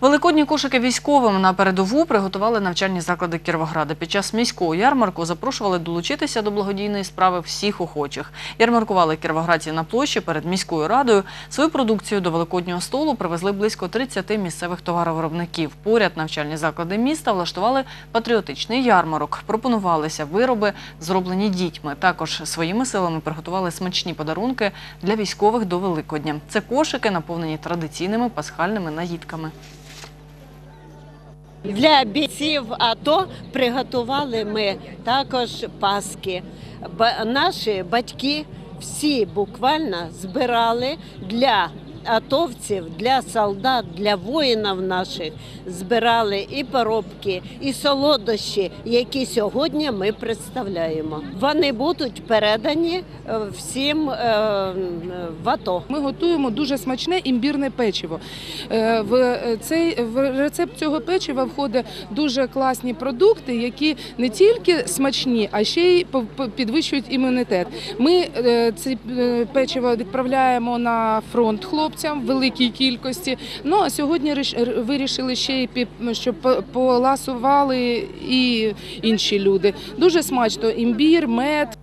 Великодні кошики військовим на передову приготували навчальні заклади Кіровограда. Під час міського ярмарку запрошували долучитися до благодійної справи всіх охочих. Ярмаркували кіровоградці на площі перед міською радою. Свою продукцію до великоднього столу привезли близько 30 місцевих товаровиробників. Поряд навчальні заклади міста влаштували патріотичний ярмарок. Пропонувалися вироби, зроблені дітьми. Також своїми силами приготували смачні подарунки для військових до Великодня. Це кошики, наповнені традиційними пасхальними наїдками. Для бійців АТО приготували ми також паски. Наші батьки всі буквально збирали для атовців, для солдат, для воїнів наших збирали і поробки, і солодощі, які сьогодні ми представляємо. Вони будуть передані е, всім е, в АТО. Ми готуємо дуже смачне імбірне печиво. Е, В цей в рецепт цього печива входить дуже класні продукти, які не тільки смачні, а ще й підвищують імунітет. Ми це печиво відправляємо на фронт хлопцям в великій кількості. Ну а сьогодні вирішили ще й щоб поласували і інші люди. Дуже смачно імбір, мед,